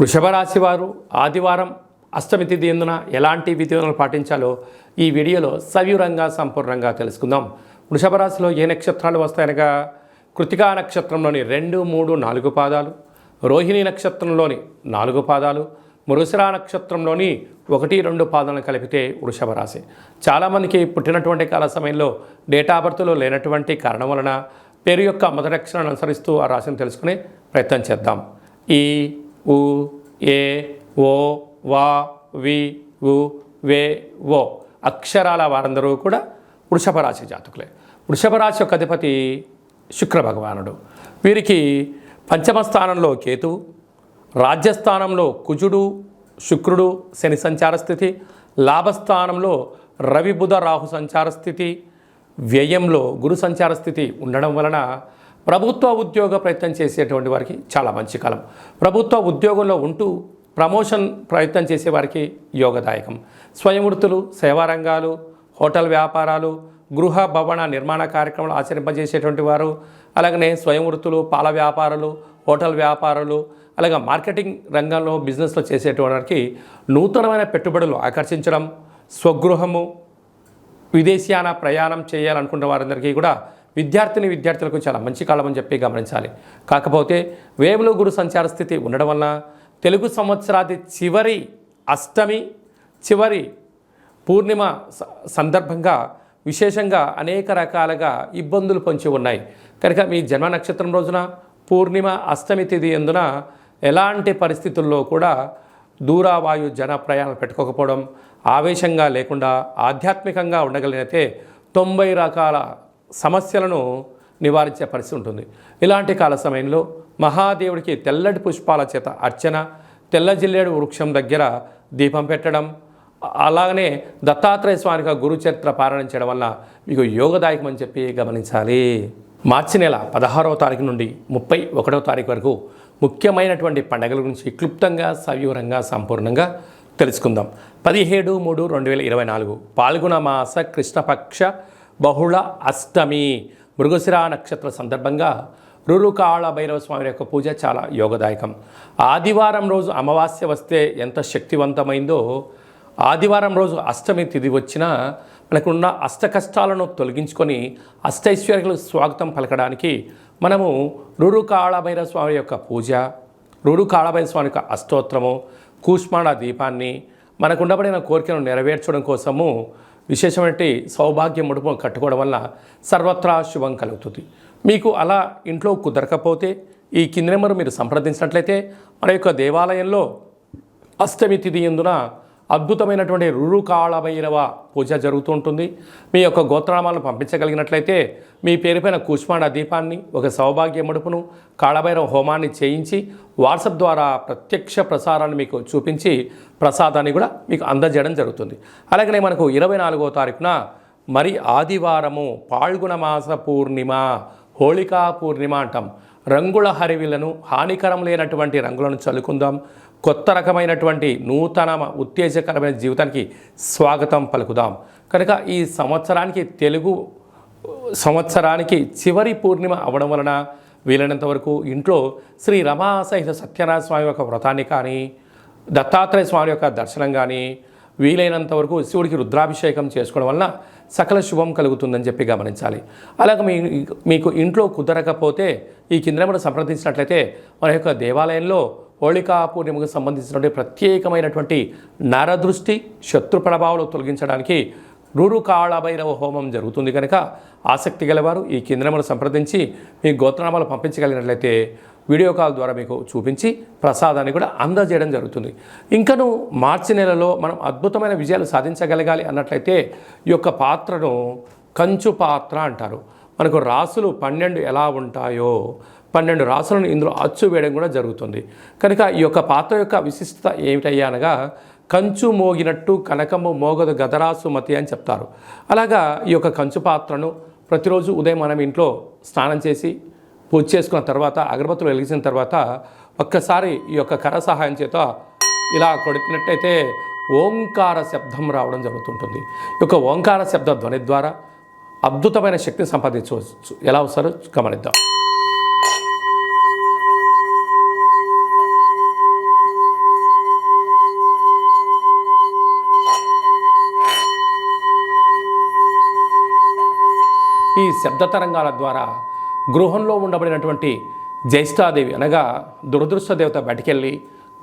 వృషభ రాశి వారు ఆదివారం అష్టమి తిథి ఎందున ఎలాంటి విధులను పాటించాలో ఈ వీడియోలో సవివరంగా సంపూర్ణంగా తెలుసుకుందాం. వృషభ రాశిలో ఏ నక్షత్రాలు వస్తాయనగా కృతికా నక్షత్రంలోని రెండు మూడు నాలుగు పాదాలు రోహిణి నక్షత్రంలోని నాలుగు పాదాలు మృగశిరా నక్షత్రంలోని ఒకటి రెండు పాదాలను కలిపితే వృషభ రాశి చాలామందికి పుట్టినటువంటి కాల సమయంలో డేటా బర్త్లో లేనటువంటి కారణం వలన పేరు యొక్క మొదటి అక్షరాన్ని అనుసరిస్తూ ఆ రాశిని తెలుసుకునే ప్రయత్నం చేద్దాం. ఈ ఉ ఏ ఓ వా వి ఉ వే ఓ అక్షరాల వారందరూ కూడా వృషభ రాశి జాతకులే. వృషభ రాశి యొక్క అధిపతి శుక్ర భగవానుడు వీరికి పంచమ స్థానంలో కేతువు రాజ్యస్థానంలో కుజుడు శుక్రుడు శని సంచార స్థితి లాభస్థానంలో రవి బుధ రాహు సంచార స్థితి వ్యయంలో గురు సంచార స్థితి ఉండడం వలన ప్రభుత్వ ఉద్యోగ ప్రయత్నం చేసేటువంటి వారికి చాలా మంచి కాలం. ప్రభుత్వ ఉద్యోగంలో ఉంటూ ప్రమోషన్ ప్రయత్నం చేసే వారికి యోగదాయకం. స్వయం వృత్తులు సేవా రంగాలు హోటల్ వ్యాపారాలు గృహ భవన నిర్మాణ కార్యక్రమాలు ఆచరింపజేసేటువంటి వారు అలాగనే స్వయం వృత్తులు పాల వ్యాపారులు హోటల్ వ్యాపారులు అలాగే మార్కెటింగ్ రంగంలో బిజినెస్లో చేసేటువంటి వారికి నూతనమైన పెట్టుబడులు ఆకర్షించడం స్వగృహము విదేశీయాన ప్రయాణం చేయాలనుకున్న వారందరికీ కూడా విద్యార్థిని విద్యార్థులకు చాలా మంచి కాలం అని చెప్పి గమనించాలి. కాకపోతే వేములు గురు సంచార స్థితి ఉండడం వలన తెలుగు సంవత్సరాది చివరి అష్టమి చివరి పూర్ణిమ స- సందర్భంగా విశేషంగా అనేక రకాలుగా ఇబ్బందులు పొంచి ఉన్నాయి. కనుక మీ జన్మ నక్షత్రం రోజున పూర్ణిమ అష్టమి తిథి ఎందున ఎలాంటి పరిస్థితుల్లో కూడా దూరావాయు జన ప్రయాణాలు పెట్టుకోకపోవడం ఆవేశంగా లేకుండా ఆధ్యాత్మికంగా ఉండగలిగితే తొంభై రకాల సమస్యలను నివారించే పరిస్థితి ఉంటుంది. ఇలాంటి కాల సమయంలో మహాదేవుడికి తెల్లటి పుష్పాల చేత అర్చన తెల్ల జిల్లేడు వృక్షం దగ్గర దీపం పెట్టడం అలాగనే దత్తాత్రేయ స్వామిగా గురుచరిత్ర పారాయణం చేయడం వల్ల మీకు యోగదాయకం అని చెప్పి గమనించాలి. మార్చి నెల పదహారవ తారీఖు నుండి ముప్పై ఒకటవ తారీఖు వరకు ముఖ్యమైనటువంటి పండుగల గురించి క్లుప్తంగా సవివరంగా సంపూర్ణంగా తెలుసుకుందాం. పదిహేడు మూడు రెండు వేల ఇరవై నాలుగు పాల్గొన మాస కృష్ణపక్ష బహుళ అష్టమి మృగశిరా నక్షత్ర సందర్భంగా రురుకాళ భైరవ స్వామి యొక్క పూజ చాలా యోగదాయకం. ఆదివారం రోజు అమావాస్య వస్తే ఎంత శక్తివంతమైందో ఆదివారం రోజు అష్టమి తిథి వచ్చినా మనకున్న అష్ట కష్టాలను తొలగించుకొని అష్టైశ్వర్యులకు స్వాగతం పలకడానికి మనము రురుకాళభైరవ స్వామి యొక్క పూజ రురుకాళభైరవ స్వామి యొక్క అష్టోత్తరము కూష్మాణ దీపాన్ని మనకు ఉండబడిన కోరికను నెరవేర్చడం కోసము విశేషమంటే సౌభాగ్య ముడుపు కట్టుకోవడం వల్ల సర్వత్రా శుభం కలుగుతుంది. మీకు అలా ఇంట్లో కుదరకపోతే ఈ కింది నెంబర్ మీరు సంప్రదించినట్లయితే మన యొక్క దేవాలయంలో అష్టమి తిథి ఎందున అద్భుతమైనటువంటి రురుకాళభైరవ పూజ జరుగుతూ ఉంటుంది మీ యొక్క గోత్రనామాలను పంపించగలిగినట్లయితే మీ పేరుపైన కూష్మాండ దీపాన్ని ఒక సౌభాగ్య ముడుపును కాళభైరవ హోమాన్ని చేయించి వాట్సాప్ ద్వారా ప్రత్యక్ష ప్రసారాన్ని మీకు చూపించి ప్రసాదాన్ని కూడా మీకు అందజేయడం జరుగుతుంది. అలాగనే మనకు ఇరవై నాలుగో తారీఖున మరి ఆదివారము పాల్గొన మాస పూర్ణిమ హోళికా పూర్ణిమ అంటాం. రంగుల హరివిలను హానికరం లేనటువంటి రంగులను చల్లుకుందాం. కొత్త రకమైనటువంటి నూతన ఉత్తేజకరమైన జీవితానికి స్వాగతం పలుకుదాం. కనుక ఈ సంవత్సరానికి తెలుగు సంవత్సరానికి చివరి పూర్ణిమ అవడం వలన వీలైనంత వరకు ఇంట్లో శ్రీ రమాసహిత సత్యనారాయణ స్వామి యొక్క వ్రతాన్ని కానీ దత్తాత్రేయ స్వామి యొక్క దర్శనం కానీ వీలైనంత వరకు శివుడికి రుద్రాభిషేకం చేసుకోవడం వలన సకల శుభం కలుగుతుందని చెప్పి గమనించాలి. అలాగే మీ మీకు ఇంట్లో కుదరకపోతే ఈ కింద సంప్రదించినట్లయితే మన యొక్క దేవాలయంలో హోళికా పూర్ణిమకు సంబంధించినటువంటి ప్రత్యేకమైనటువంటి నరదృష్టి శత్రు ప్రభావాలు తొలగించడానికి రూరు కాళభైరవ హోమం జరుగుతుంది కనుక ఆసక్తి గలవారు ఈ కేంద్రమును సంప్రదించి మీ గోత్రనామాలు పంపించగలిగినట్లయితే వీడియో కాల్ ద్వారా మీకు చూపించి ప్రసాదాన్ని కూడా అందజేయడం జరుగుతుంది. ఇంకను మార్చి నెలలో మనం అద్భుతమైన విజయాలు సాధించగలగాలి అన్నట్లయితే ఈ యొక్క పాత్రను కంచు పాత్ర అంటారు. మనకు రాసులు పన్నెండు ఎలా ఉంటాయో పన్నెండు రాసులను ఇందులో అచ్చు వేయడం కూడా జరుగుతుంది. కనుక ఈ యొక్క పాత్ర యొక్క విశిష్టత ఏమిటయ్యా అనగా కంచు మోగినట్టు కనకము మోగదు గదరాసు మతి అని చెప్తారు. అలాగా ఈ యొక్క కంచు పాత్రను ప్రతిరోజు ఉదయం మనం ఇంట్లో స్నానం చేసి పూజ చేసుకున్న తర్వాత అగరబత్తులు వెలిగించిన తర్వాత ఒక్కసారి ఈ యొక్క కర సహాయం చేత ఇలా కొడుతున్నట్టయితే ఓంకార శబ్దం రావడం జరుగుతుంటుంది. ఈ యొక్క ఓంకార శబ్ద ధ్వని ద్వారా అద్భుతమైన శక్తిని సంపాదించవచ్చు. ఎలా వస్తారో గమనిద్దాం. శబ్ద తరంగాల ద్వారా గృహంలో ఉండబడినటువంటి జ్యేష్ఠాదేవి అనగా దురదృష్ట దేవత బయటికెళ్ళి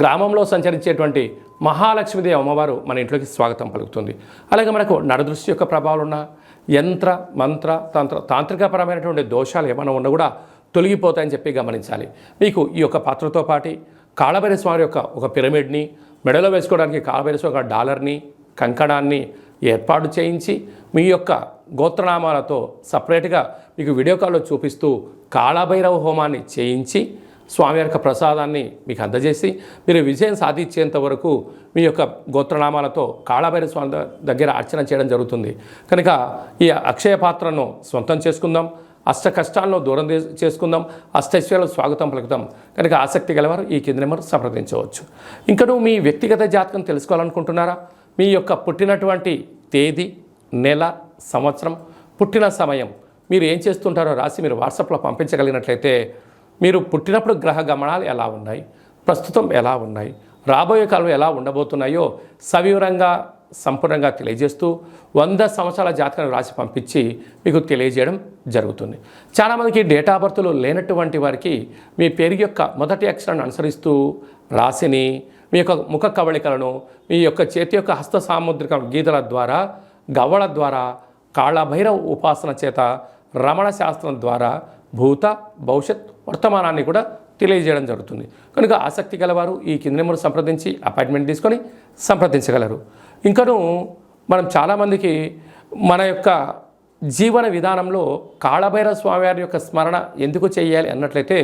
గ్రామంలో సంచరించేటువంటి మహాలక్ష్మీదేవి అమ్మవారు మన ఇంట్లోకి స్వాగతం పలుకుతుంది. అలాగే మనకు నడదృష్టి యొక్క ప్రభావాలు ఉన్న యంత్ర మంత్ర తంత్ర తాంత్రికపరమైనటువంటి దోషాలు ఏమైనా ఉన్నా కూడా తొలగిపోతాయని చెప్పి గమనించాలి. మీకు ఈ యొక్క పాత్రతో పాటి కాళభైరస్వామి యొక్క ఒక పిరమిడ్ని మెడలో వేసుకోవడానికి కాళభైరస్వామి ఒక డాలర్ని కంకణాన్ని ఏర్పాటు చేయించి మీ యొక్క గోత్రనామాలతో సపరేట్గా మీకు వీడియో కాల్లో చూపిస్తూ కాళభైరవ హోమాన్ని చేయించి స్వామి యొక్క ప్రసాదాన్ని మీకు అందజేసి మీరు విజయం సాధించేంత వరకు మీ యొక్క గోత్రనామాలతో కాళాభైరవ స్వామి దగ్గర అర్చన చేయడం జరుగుతుంది. కనుక ఈ అక్షయ పాత్రను సొంతం చేసుకుందాం. అష్ట కష్టాలను దూరం చేసుకుందాం. అష్టైశ్వర్యాలు స్వాగతం పలుకుదాం కనుక ఆసక్తి గలవారు ఈ కింద నెంబర్ సంప్రదించవచ్చు. ఇంకను మీ వ్యక్తిగత జాతకం తెలుసుకోవాలనుకుంటున్నారా? మీ యొక్క పుట్టినటువంటి తేదీ నెల సంవత్సరం పుట్టిన సమయం మీరు ఏం చేస్తుంటారో రాసి మీరు వాట్సాప్లో పంపించగలిగినట్లయితే మీరు పుట్టినప్పుడు గ్రహ గమనాలు ఎలా ఉన్నాయి? ప్రస్తుతం ఎలా ఉన్నాయి? రాబోయే కాలం ఎలా ఉండబోతున్నాయో సవివరంగా సంపూర్ణంగా తెలియజేస్తూ వంద సంవత్సరాల జాతకాన్ని రాసి పంపించి మీకు తెలియజేయడం జరుగుతుంది. చాలామందికి డేటా బర్త్లు లేనటువంటి వారికి మీ పేరు యొక్క మొదటి అక్షరాన్ని అనుసరిస్తూ రాశిని మీ యొక్క ముఖ కవళికలను మీ యొక్క చేతి యొక్క హస్త సాముద్రిక గీతల ద్వారా గవ్వల ద్వారా కాళభైరవ ఉపాసన చేత రమణ శాస్త్రం ద్వారా భూత భవిష్యత్ వర్తమానాన్ని కూడా తెలియజేయడం జరుగుతుంది. కనుక ఆసక్తి గలవారు ఈ కింద నెంబర్ సంప్రదించి అపాయింట్మెంట్ తీసుకొని సంప్రదించగలరు. ఇంకను మనం చాలామందికి మన యొక్క జీవన విధానంలో కాళభైరవ స్వామివారి యొక్క స్మరణ ఎందుకు చేయాలి అన్నట్లయితే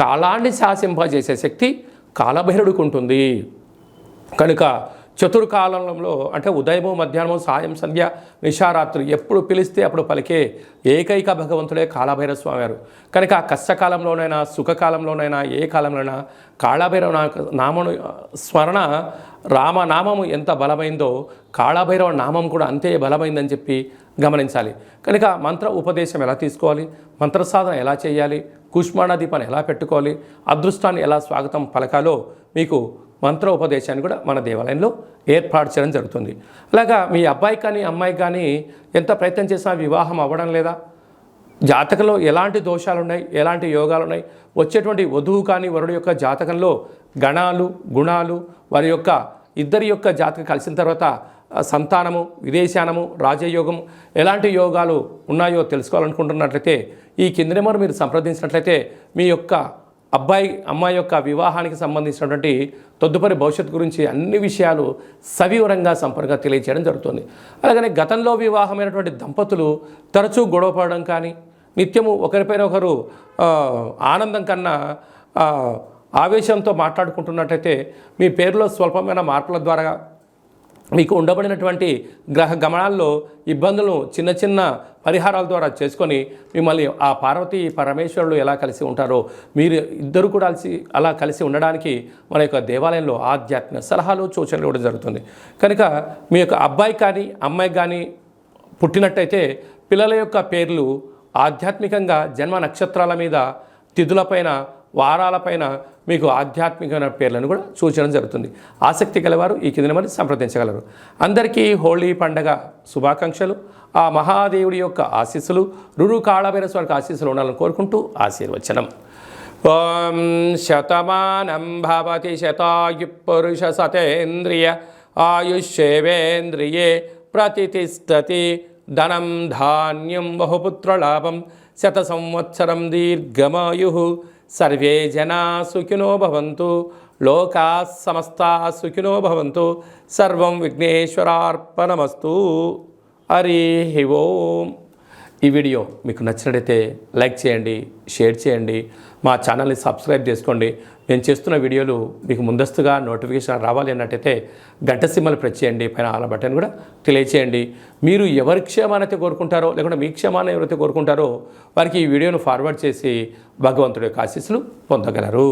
కాలాన్ని శాసింపజేసే శక్తి కాలభైరుడికి ఉంటుంది కనుక చతుర్కాలంలో అంటే ఉదయము మధ్యాహ్నము సాయం సంధ్య నిషారాత్రి ఎప్పుడు పిలిస్తే అప్పుడు పలికే ఏకైక భగవంతుడే కాళభైరవ స్వామివారు కనుక కష్టకాలంలోనైనా సుఖకాలంలోనైనా ఏ కాలంలోనైనా కాళభైరవ నామను స్మరణ రామనామము ఎంత బలమైందో కాళభైరవ నామం కూడా అంతే బలమైందని చెప్పి గమనించాలి. కనుక మంత్ర ఉపదేశం ఎలా తీసుకోవాలి? మంత్ర సాధన ఎలా చేయాలి? కుష్మాణ దీపాన్ని ఎలా పెట్టుకోవాలి? అదృష్టాన్ని ఎలా స్వాగతం పలకాలో మీకు మంత్ర ఉపదేశాన్ని కూడా మన దేవాలయంలో ఏర్పాటు చేయడం జరుగుతుంది. అలాగా మీ అబ్బాయి కానీ అమ్మాయి కానీ ఎంత ప్రయత్నం చేసినా వివాహం అవ్వడం లేదా? జాతకంలో ఎలాంటి దోషాలు ఉన్నాయి ఎలాంటి యోగాలు ఉన్నాయి వచ్చేటువంటి వధువు కానీ వరుడు యొక్క జాతకంలో గణాలు గుణాలు వారి యొక్క ఇద్దరి యొక్క జాతకం కలిసిన తర్వాత సంతానము విదేశానము రాజయోగం ఎలాంటి యోగాలు ఉన్నాయో తెలుసుకోవాలనుకుంటున్నట్లయితే ఈ కింది నెంబర్ మీరు సంప్రదించినట్లయితే మీ యొక్క అబ్బాయి అమ్మాయి యొక్క వివాహానికి సంబంధించినటువంటి తదుపరి భవిష్యత్తు గురించి అన్ని విషయాలు సవివరంగా సంపర్కంగా తెలియజేయడం జరుగుతుంది. అలాగనే గతంలో వివాహమైనటువంటి దంపతులు తరచూ గొడవపడడం కానీ నిత్యము ఒకరిపైన ఒకరు ఆనందం కన్నా ఆవేశంతో మాట్లాడుకుంటున్నట్టయితే మీ పేరులో స్వల్పమైన మార్పుల ద్వారా మీకు ఉండబడినటువంటి గ్రహ గమనాల్లో ఇబ్బందులను చిన్న చిన్న పరిహారాల ద్వారా చేసుకొని మిమ్మల్ని ఆ పార్వతి పరమేశ్వరులు ఎలా కలిసి ఉంటారో మీరు ఇద్దరు కూడా కలిసి అలా కలిసి ఉండడానికి మన యొక్క దేవాలయంలో ఆధ్యాత్మిక సలహాలు సూచనలు ఇవ్వడం జరుగుతుంది. కనుక మీ యొక్క అబ్బాయి కానీ అమ్మాయి కానీ పుట్టినట్టయితే పిల్లల యొక్క పేర్లు ఆధ్యాత్మికంగా జన్మ నక్షత్రాల మీద తిథులపైన వారాలపైన మీకు ఆధ్యాత్మికమైన పేర్లను కూడా సూచన జరుగుతుంది. ఆసక్తి గలవారు ఈ కింద మరి సంప్రదించగలరు. అందరికీ హోళీ పండగ శుభాకాంక్షలు. ఆ మహాదేవుడి యొక్క ఆశీస్సులు రురు కాళభైర స్వారికి ఆశీస్సులు ఉండాలని కోరుకుంటూ ఆశీర్వచనం. ఓం శతమానం భవతి శతాయు పురుష సతేంద్రియ ఆయుష్యేవేంద్రియే ప్రతిష్టతి ధనం ధాన్యం బహుపుత్రలాభం. శత సంవత్సరం దీర్ఘమాయు. సర్వే జనా సుఖినో భవంతు. లోకా సమస్తా సుఖినో భవంతు. సర్వం విఘ్నేశ్వరార్పణమస్తు. హరి ఓం. ఈ వీడియో మీకు నచ్చినట్లయితే లైక్ చేయండి షేర్ చేయండి మా ఛానల్ని సబ్స్క్రైబ్ చేసుకోండి. నేను చేస్తున్న వీడియోలు మీకు ముందస్తుగా నోటిఫికేషన్ రావాలి అన్నట్టయితే గంట సిమ్మలు ప్రెస్ చేయండి పైన ఆల బటన్ కూడా తెలియచేయండి. మీరు ఎవరి క్షేమాన్ని అయితే కోరుకుంటారో లేకుంటే మీ క్షేమాన్ని ఎవరైతే కోరుకుంటారో వారికి ఈ వీడియోను ఫార్వర్డ్ చేసి భగవంతుడి యొక్క ఆశీస్సులు పొందగలరు.